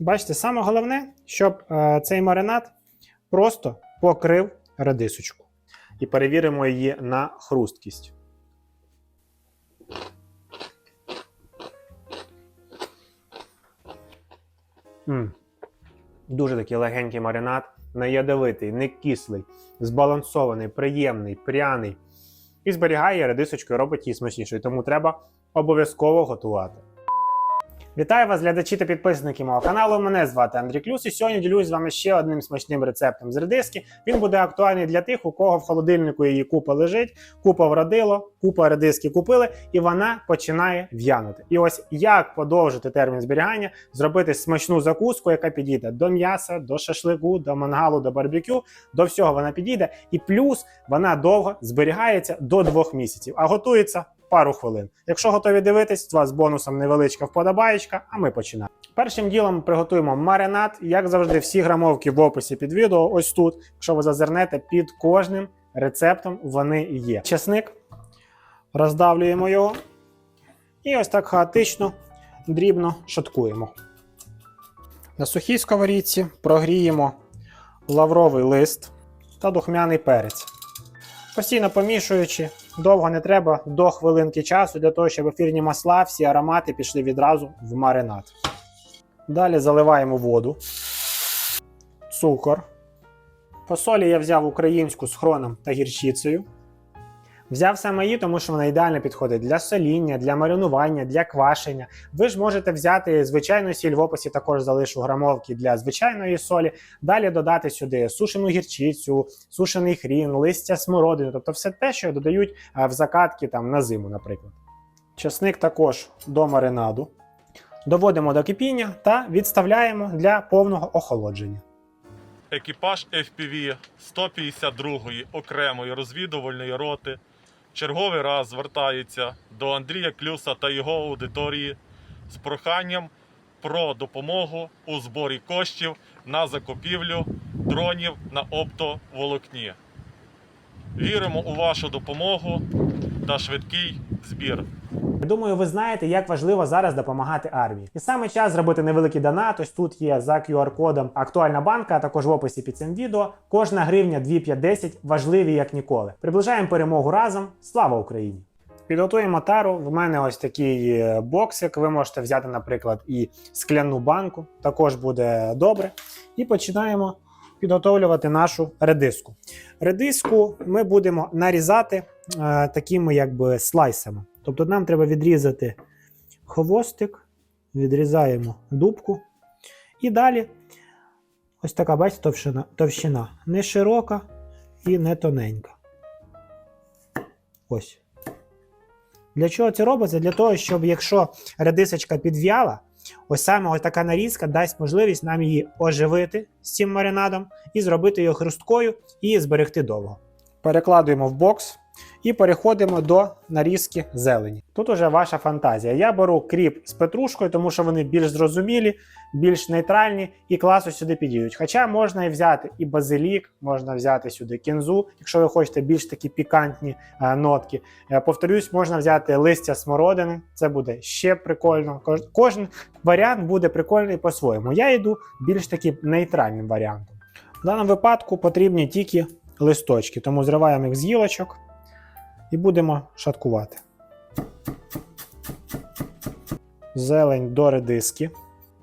Бачите, саме головне, щоб е, цей маринад просто покрив редисочку. І перевіримо її на хрусткість. м Дуже такий легенький маринад, не ядовитий, не кислий, збалансований, приємний, пряний. І зберігає редисочку і робить її смачнішою. Тому треба обов'язково готувати. Вітаю вас, глядачі та підписники мого каналу. Мене звати Андрій Клюс, і сьогодні ділюсь з вами ще одним смачним рецептом з редиски. Він буде актуальний для тих, у кого в холодильнику її купа лежить, купа вродило, купа редиски купили, і вона починає в'янути. І ось як подовжити термін зберігання, зробити смачну закуску, яка підійде до м'яса, до шашлику, до мангалу, до барбекю. До всього вона підійде, і плюс вона довго зберігається до двох місяців, а готується пару хвилин. Якщо готові дивитись, з вас бонусом невеличка вподобаєчка, а ми починаємо. Першим ділом приготуємо маринад. Як завжди, всі грамовки в описі під відео. Ось тут. Якщо ви зазирнете, під кожним рецептом вони є. Чесник, роздавлюємо його. І ось так хаотично, дрібно шаткуємо. На сухій сковорідці прогріємо лавровий лист та духмяний перець. Постійно помішуючи, довго не треба до хвилинки часу для того, щоб ефірні масла, всі аромати пішли відразу в маринад. Далі заливаємо воду, цукор. По я взяв українську з хроном та гірчицею. Взяв саме її, тому що вона ідеально підходить для соління, для маринування, для квашення. Ви ж можете взяти звичайну сіль в описі, також залишу грамовки для звичайної солі. Далі додати сюди сушену гірчицю, сушений хрін, листя смородини, тобто все те, що додають в закатки там на зиму, наприклад. Часник також до маринаду. Доводимо до кипіння та відставляємо для повного охолодження. Екіпаж FPV 152-ї окремої розвідувальної роти черговий раз звертається до Андрія Клюса та його аудиторії з проханням про допомогу у зборі коштів на закупівлю дронів на оптоволокні. Віримо у вашу допомогу та швидкий збір. Думаю, ви знаєте, як важливо зараз допомагати армії. І саме час зробити невеликий донат. Ось тут є за QR-кодом актуальна банка, а також в описі під цим відео. Кожна гривня 2,510 важливі як ніколи. Приближаємо перемогу разом. Слава Україні! Підготуємо тару. В мене ось такий е, боксик. Ви можете взяти, наприклад, і скляну банку. Також буде добре. І починаємо підготовлювати нашу редиску. Редиску ми будемо нарізати е, такими якби слайсами. Тобто нам треба відрізати хвостик, відрізаємо дубку. І далі ось така, бачите, товщина, товщина. Не широка і не тоненька. Ось. Для чого це робиться? Для того, щоб якщо редисочка підв'яла, ось саме ось така нарізка дасть можливість нам її оживити з цим маринадом і зробити її хрусткою і зберегти довго. Перекладуємо в бокс і переходимо до нарізки зелені. Тут уже ваша фантазія. Я беру кріп з петрушкою, тому що вони більш зрозумілі, більш нейтральні і класно сюди підійдуть. Хоча можна і взяти і базилік, можна взяти сюди кінзу, якщо ви хочете більш такі пікантні е, нотки. Е, повторюсь, можна взяти листя смородини, це буде ще прикольно. Кож, кожен варіант буде прикольний по-своєму. Я йду більш таким нейтральним варіантом. В даному випадку потрібні тільки листочки, тому зриваємо їх з гілочок і будемо шаткувати. Зелень до редиски.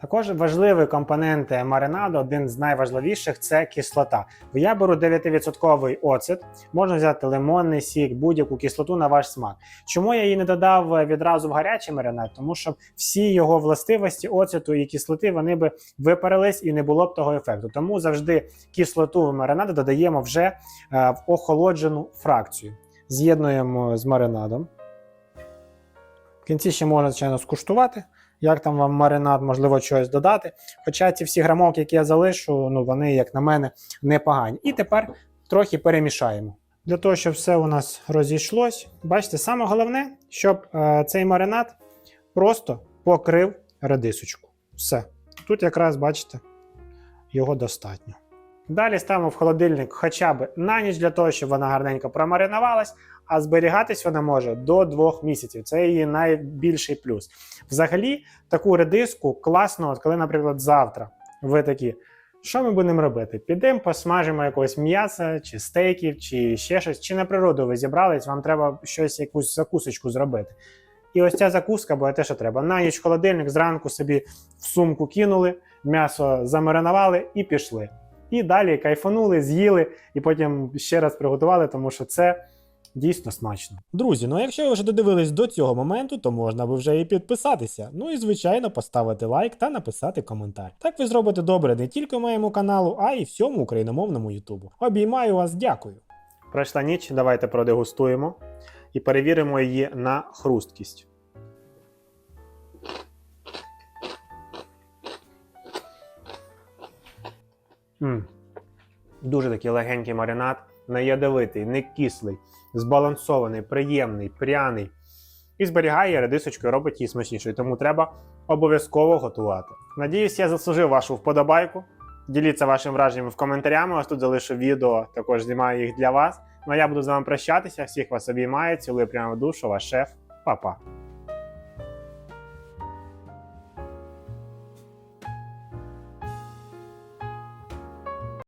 Також важливий компонент маринаду, один з найважливіших це кислота. Я беру 9% оцет, можна взяти лимонний сік, будь-яку кислоту на ваш смак. Чому я її не додав відразу в гарячий маринад? Тому що всі його властивості оцету і кислоти вони би випарились і не було б того ефекту. Тому завжди кислоту в маринади додаємо вже е, в охолоджену фракцію. З'єднуємо з маринадом. В кінці ще можна, звичайно, скуштувати, як там вам маринад, можливо, щось додати. Хоча ці всі грамовки, які я залишу, ну вони, як на мене, непогані. І тепер трохи перемішаємо. Для того, щоб все у нас розійшлось, бачите, саме головне, щоб е, цей маринад просто покрив редисочку. Все. Тут якраз, бачите, його достатньо. Далі ставимо в холодильник хоча б на ніч для того, щоб вона гарненько промаринувалась, а зберігатись вона може до двох місяців. Це її найбільший плюс. Взагалі, таку редиску класно, от коли, наприклад, завтра ви такі. Що ми будемо робити? Підемо, посмажимо якогось м'яса, чи стейків, чи ще щось, чи на природу ви зібрались, вам треба щось, якусь закусочку зробити. І ось ця закуска буде те, що треба. На ніч холодильник, зранку собі в сумку кинули, м'ясо замаринували і пішли. І далі кайфанули, з'їли, і потім ще раз приготували, тому що це дійсно смачно. Друзі, ну якщо ви вже додивились до цього моменту, то можна би вже і підписатися. Ну і звичайно поставити лайк та написати коментар. Так ви зробите добре не тільки моєму каналу, а й всьому україномовному Ютубу. Обіймаю вас, дякую. Пройшла ніч, давайте продегустуємо і перевіримо її на хрусткість. М Дуже такий легенький маринад, не ядовитий, не кислий, збалансований, приємний, пряний. І зберігає редисочку робить її смачнішою, тому треба обов'язково готувати. Надіюсь, я заслужив вашу вподобайку. Діліться вашим враженням в коментарями. Ось тут залишу відео, також знімаю їх для вас. Ну а я буду з вами прощатися. Всіх вас обіймаю, цілую прямо в душу, ваш шеф. Па-па.